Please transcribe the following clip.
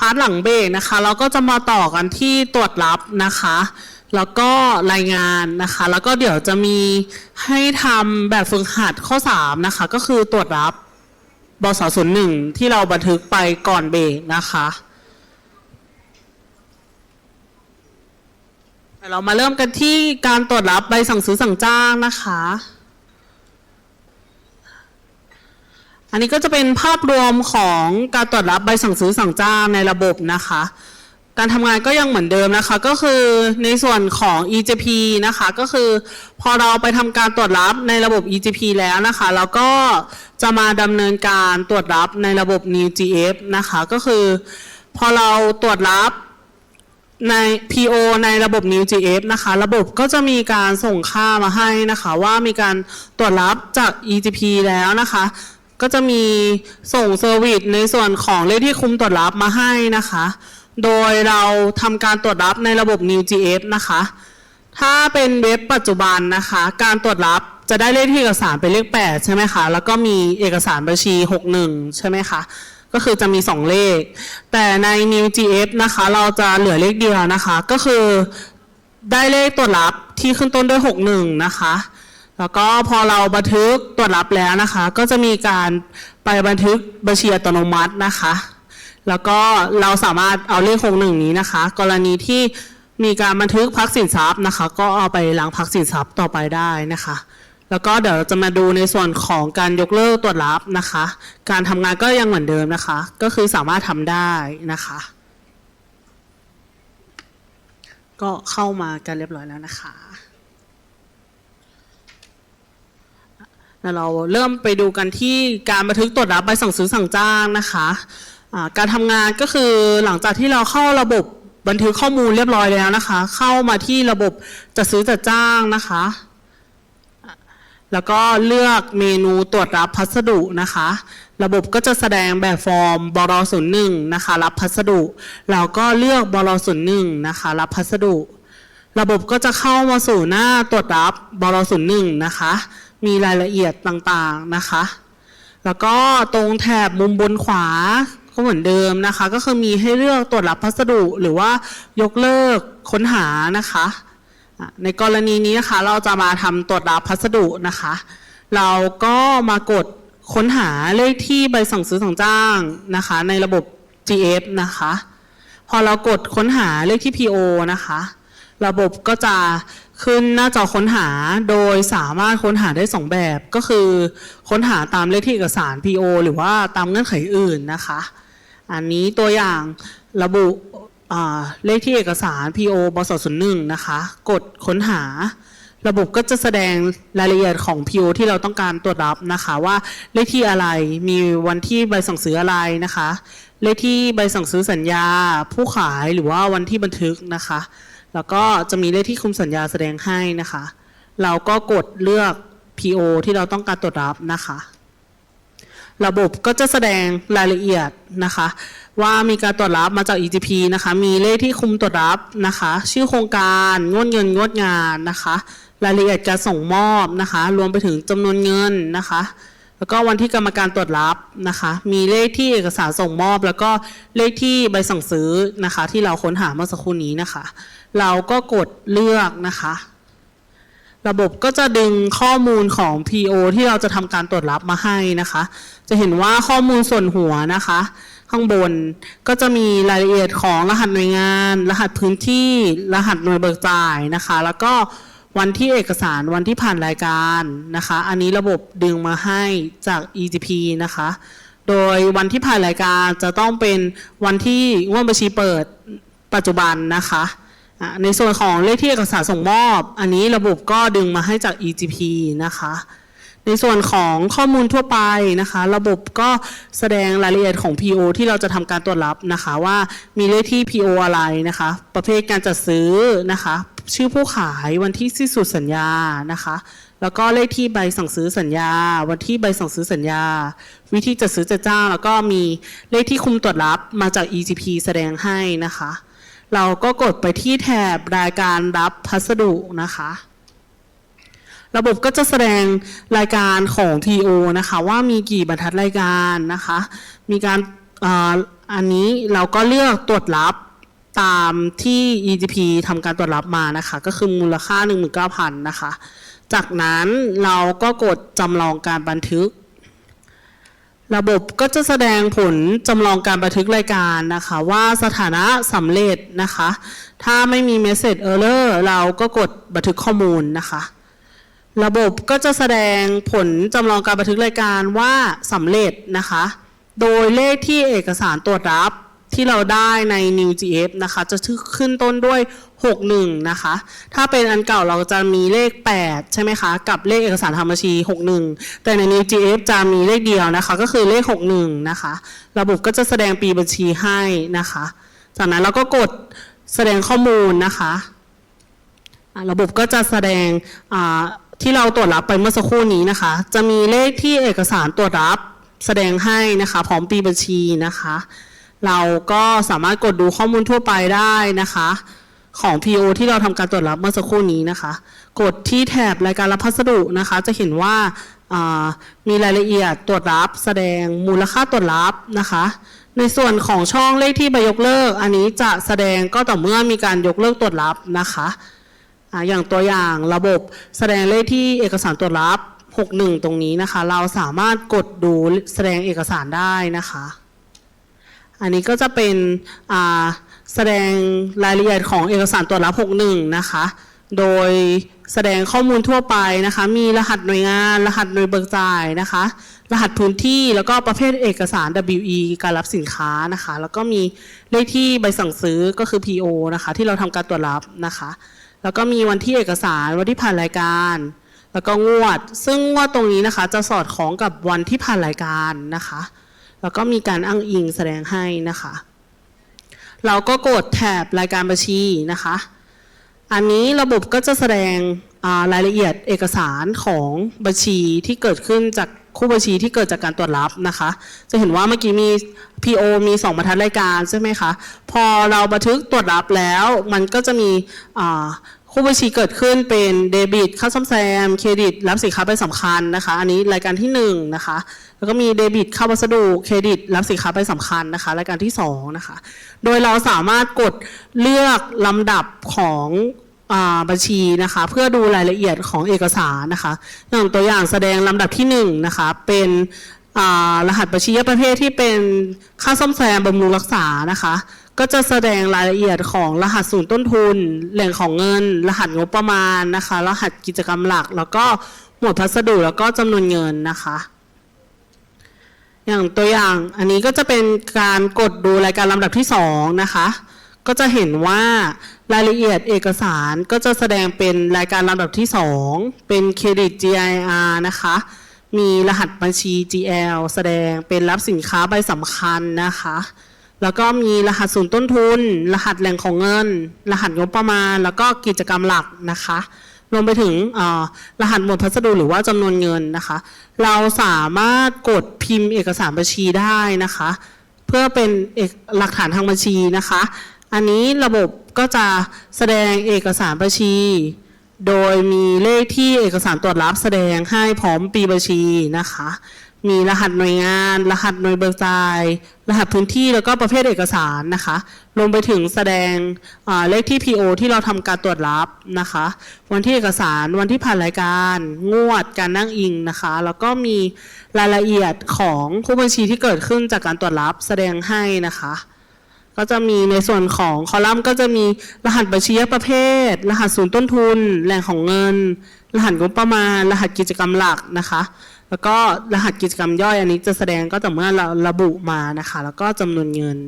พาร์ทหลังเบรกนะคะเราก็จะมาต่อกันที่ตรวจรับนะคะ แล้วก็รายงานนะคะ แล้วก็เดี๋ยวจะมีให้ทำแบบฝึกหัดข้อ 3 นะคะ ก็คือตรวจรับบสศูนย์หนึ่งที่เราบันทึกไปก่อนเบรกนะคะเรามาเริ่มกันที่การตรวจรับใบสั่งซื้อสั่งจ้างนะคะ อันนี้ก็จะเป็นภาพรวมของการตรวจรับใบสั่งซื้อสั่งจ้างในระบบนะคะ การทำงานก็ยังเหมือนเดิมนะคะ ก็คือในส่วนของ EGP นะคะ ก็คือพอเราไปทำการตรวจรับในระบบ EGP แล้วนะคะ แล้วก็จะมาดำเนินการตรวจรับในระบบ NewGF นะคะ ก็คือพอเราตรวจรับใน PO ในระบบ NewGF นะคะ ระบบก็จะมีการส่งค่ามาให้นะคะ ว่ามีการตรวจรับจาก EGP แล้วนะคะ ก็จะมีส่งเซอร์วิสในส่วนของเลขที่คุมตรวจรับมาให้นะคะ โดยเราทำการตรวจรับในระบบ NewGF นะคะ ถ้าเป็นเว็บปัจจุบันนะคะ การตรวจรับจะได้เลขที่เอกสารเป็นเลข 8 ใช่ไหมคะ แล้วก็มีเอกสารบัญชี 61 ใช่ไหมคะ ก็คือจะมี 2 เลข แต่ใน NewGF นะคะ เราจะเหลือเลขเดียวนะคะ ก็คือได้เลขตรวจรับที่ขึ้นต้นด้วย 61 นะคะ แล้วก็พอเราบันทึกตรวจรับแล้วนะคะ ก็จะมีการไปบันทึกบัญชีอัตโนมัตินะคะ แล้วก็เราสามารถเอาเลขหกหนึ่งนี้นะคะ กรณีที่มีการบันทึกพักสินทรัพย์นะคะ ก็เอาไปล้างพักสินทรัพย์ต่อไปได้นะคะ แล้วก็เดี๋ยวจะมาดูในส่วนของการยกเลิกตรวจรับนะคะ การทำงานก็ยังเหมือนเดิมนะคะ ก็คือสามารถทำได้นะคะ ก็เข้ามากันเรียบร้อยแล้วนะคะ แล้ว เราเริ่มไปดูกันที่การบันทึกตรวจรับใบสั่งซื้อสั่งจ้างนะคะอ่าการทำงานก็คือหลังจากที่เราเข้าระบบบันทึกข้อมูลเรียบร้อยแล้วนะคะ เข้ามาที่ระบบจัดซื้อจัดจ้างนะคะ แล้วก็เลือกเมนูตรวจรับพัสดุนะคะ ระบบก็จะแสดงแบบฟอร์มบรศูนย์หนึ่งนะคะรับพัสดุ เราก็เลือกบรศูนย์หนึ่งนะคะรับพัสดุ ระบบก็จะเข้ามาสู่หน้าตรวจรับบรศูนย์หนึ่งนะคะ มีรายละเอียดต่างๆนะคะ แล้วก็ตรงแถบมุมบนขวาก็เหมือนเดิมนะคะ ก็คือมีให้เลือกตรวจรับพัสดุหรือว่ายกเลิกค้นหานะคะ ในกรณีนี้นะคะเราจะมาทำตรวจรับพัสดุนะคะ เราก็มากดค้นหาเลขที่ใบสั่งซื้อสั่งจ้างนะคะ ในระบบ GF นะคะ พอเรากดค้นหาเลขที่ PO นะคะ ระบบก็จะ ขึ้นหน้าจอค้นหาโดยสามารถค้นหาได้สองแบบก็คือ ค้นหาตามเลขที่เอกสาร PO หรือว่าตามเงื่อนไขอื่นนะคะ อันนี้ตัวอย่างระบุเลขที่เอกสาร PO บสศูนย์หนึ่งนะคะ กดค้นหา ระบบก็จะแสดงรายละเอียดของ PO ที่เราต้องการตรวจรับนะคะว่าเลขที่อะไรมีวันที่ใบสั่งซื้ออะไรนะคะ เลขที่ใบสั่งซื้อสัญญา ผู้ขายหรือว่าวันที่บันทึกนะคะ แล้วก็จะมีเลขที่คุมสัญญาแสดงให้นะคะ เราก็กดเลือก PO ที่เราต้องการตรวจรับนะคะ ระบบก็จะแสดงรายละเอียดนะคะ ว่ามีการตรวจรับมาจาก EGP นะคะ มีเลขที่คุมตรวจรับนะคะ ชื่อโครงการงวดเงินงวดงานนะคะ รายละเอียดการส่งมอบนะคะ รวมไปถึงจำนวนเงินนะคะ แล้วก็วันที่กรรมการตรวจรับนะคะ มีเลขที่เอกสารส่งมอบ แล้วก็เลขที่ใบสั่งซื้อนะคะ ที่เราค้นหาเมื่อสักครู่นี้นะคะ เราก็กดเลือกนะคะ ระบบก็จะดึงข้อมูลของ PO ที่เราจะทำการตรวจรับมาให้นะคะ จะเห็นว่าข้อมูลส่วนหัวนะคะ ข้างบนก็จะมีรายละเอียดของรหัสหน่วยงาน รหัสพื้นที่ รหัสหน่วยเบิกจ่ายนะคะ แล้วก็ วันที่เอกสารวันที่ผ่านรายการนะคะ อันนี้ระบบดึงมาให้จาก EGP นะคะ โดยวันที่ผ่านรายการจะต้องเป็นวันที่งวดบัญชีเปิดปัจจุบันนะคะอะในส่วนของเลขที่เอกสารส่งมอบ อันนี้ระบบก็ดึงมาให้จาก EGP นะคะ ในส่วนของข้อมูลทั่วไปนะคะ ระบบก็แสดงรายละเอียดของ PO ที่เราจะทำการตรวจรับนะคะว่ามีเลขที่ PO อะไรนะคะ ประเภทการจัดซื้อนะคะ ชื่อผู้ขายวันที่สิ้นสุดสัญญานะคะ แล้วก็เลขที่ใบสั่งซื้อสัญญา วันที่ใบสั่งซื้อสัญญา วิธีจัดซื้อจัดจ้าง แล้วก็มีเลขที่คุมตรวจรับมาจาก EGP แสดงให้นะคะ เราก็กดไปที่แถบรายการรับพัสดุนะคะ ระบบก็จะแสดงรายการของ TO นะคะ ว่ามีกี่บรรทัดรายการนะคะ มีการอ่ออันนี้เราก็เลือกตรวจรับตามที่ EGP ทำการตรวจรับมานะคะ ก็คือมูลค่า 19,000 นะคะ จากนั้นเราก็กดจำลองการบันทึก ระบบก็จะแสดงผลจำลองการบันทึกรายการนะคะ ว่าสถานะสำเร็จนะคะ ถ้าไม่มี message error เราก็กดบันทึกข้อมูลนะคะ ระบบก็จะแสดงผลจำลองการบันทึกรายการว่าสำเร็จนะคะ โดยเลขที่เอกสารตรวจรับที่เราได้ใน NewGF นะคะ จะขึ้นต้นด้วย 61 นะคะ ถ้าเป็นอันเก่าเราจะมีเลข 8 ใช่ไหมคะ กับเลขเอกสารทำบัญชี 61 แต่ใน NewGF จะมีเลขเดียวนะคะ ก็คือเลข 61 นะคะ ระบบก็จะแสดงปีบัญชีให้นะคะ จากนั้นเราก็กดแสดงข้อมูลนะคะอะระบบก็จะแสดงอ่า ที่เราตรวจรับไปเมื่อสักครู่นี้นะคะ จะมีเลขที่เอกสารตรวจรับแสดงให้นะคะ พร้อมปีบัญชีนะคะ เราก็สามารถกดดูข้อมูลทั่วไปได้นะคะ ของ PO ที่เราทำการตรวจรับเมื่อสักครู่นี้นะคะ กดที่แถบรายการรับพัสดุนะคะ จะเห็นว่าามีรายละเอียดตรวจรับ แสดงมูลค่าตรวจรับนะคะ ในส่วนของช่องเลขที่ใบยกเลิก อันนี้จะแสดงก็ต่อเมื่อมีการยกเลิกตรวจรับนะคะ อย่างตัวอย่างระบบแสดงเลขที่เอกสารตรวจรับ 61 ตรงนี้นะคะ เราสามารถกดดูแสดงเอกสารได้นะคะ อันนี้ก็จะเป็นแสดงรายละเอียดของเอกสารตรวจรับ 61 นะคะ โดยแสดงข้อมูลทั่วไปนะคะ มีรหัสหน่วยงาน รหัสหน่วยเบิกจ่ายนะคะ รหัสพื้นที่แล้วก็ประเภทเอกสาร WE การรับสินค้านะคะ แล้วก็มีเลขที่ใบสั่งซื้อก็คือ PO นะคะ ที่เราทำการตรวจรับนะคะ แล้วก็มีวันที่เอกสารวันที่ผ่านรายการ แล้วก็งวด ซึ่งงวดตรงนี้นะคะจะสอดคล้องกับวันที่ผ่านรายการนะคะ แล้วก็มีการอ้างอิงแสดงให้นะคะ เราก็กดแถบรายการบัญชีนะคะ อันนี้ระบบก็จะแสดงรายละเอียดเอกสารของบัญชีที่เกิดขึ้นจาก คู่บัญชีที่เกิดจากการตรวจรับนะคะ จะเห็นว่าเมื่อกี้มี PO มี 2 บรรทัดรายการใช่ไหมคะ พอเราบันทึกตรวจรับแล้วมันก็จะมีคู่บัญชีเกิดขึ้นเป็นเดบิตค่าซ่อมแซม เครดิต รับสินค้าไปสำคัญนะคะ อันนี้รายการที่หนึ่งนะคะ แล้วก็มีเดบิตค่าวัสดุ เครดิต รับสินค้าไปสำคัญนะคะ รายการที่สองนะคะ โดยเราสามารถกดเลือกลำดับของ บัญชีนะคะ เพื่อดูรายละเอียดของเอกสารนะคะอย่างตัวอย่างแสดงลำดับที่หนึ่งนะคะเป็นรหัสบัญชีประเภทที่เป็นค่าซ่อมแซมบำรุงรักษานะคะ ก็จะแสดงรายละเอียดของรหัสศูนย์ต้นทุน แหล่งของเงิน รหัสงบประมาณนะคะ รหัสกิจกรรมหลัก แล้วก็หมวดพัสดุแล้วก็จำนวนเงินนะคะอย่างตัวอย่างอันนี้ก็จะเป็นการกดดูรายการลำดับที่สองนะคะ ก็จะเห็นว่ารายละเอียดเอกสารก็จะแสดงเป็นรายการลำดับที่สองเป็นเครดิต GIR นะคะ มีรหัสบัญชี GL แสดงเป็นรับสินค้าใบสำคัญนะคะ แล้วก็มีรหัสศูนย์ต้นทุน รหัสแหล่งของเงิน รหัสงบประมาณ แล้วก็กิจกรรมหลักนะคะรวมไปถึงรหัสหมวดพัสดุหรือว่าจำนวนเงินนะคะ เราสามารถกดพิมพ์เอกสารบัญชีได้นะคะ เพื่อเป็นหลักฐานทางบัญชีนะคะ อันนี้ระบบก็จะแสดงเอกสารบัญชี โดยมีเลขที่เอกสารตรวจรับแสดงให้พร้อมปีบัญชีนะคะ มีรหัสหน่วยงาน รหัสหน่วยเบิกจ่าย รหัสพื้นที่แล้วก็ประเภทเอกสารนะคะรวมไปถึงแสดงเลขที่ PO ที่เราทำการตรวจรับนะคะ วันที่เอกสารวันที่ผ่านรายการ งวดการนั่งอิงนะคะ แล้วก็มีรายละเอียดของคู่บัญชีที่เกิดขึ้นจากการตรวจรับแสดงให้นะคะ ก็จะมีในส่วนของคอลัมน์ก็จะมีรหัสบัญชีแยกประเภท รหัสศูนย์ต้นทุน แหล่งของเงิน รหัสงบประมาณ รหัสกิจกรรมหลักนะคะ แล้วก็รหัสกิจกรรมย่อยอันนี้จะแสดงก็แต่อเมื่อเราระบุมานะคะ แล้วก็จำนวนเงิน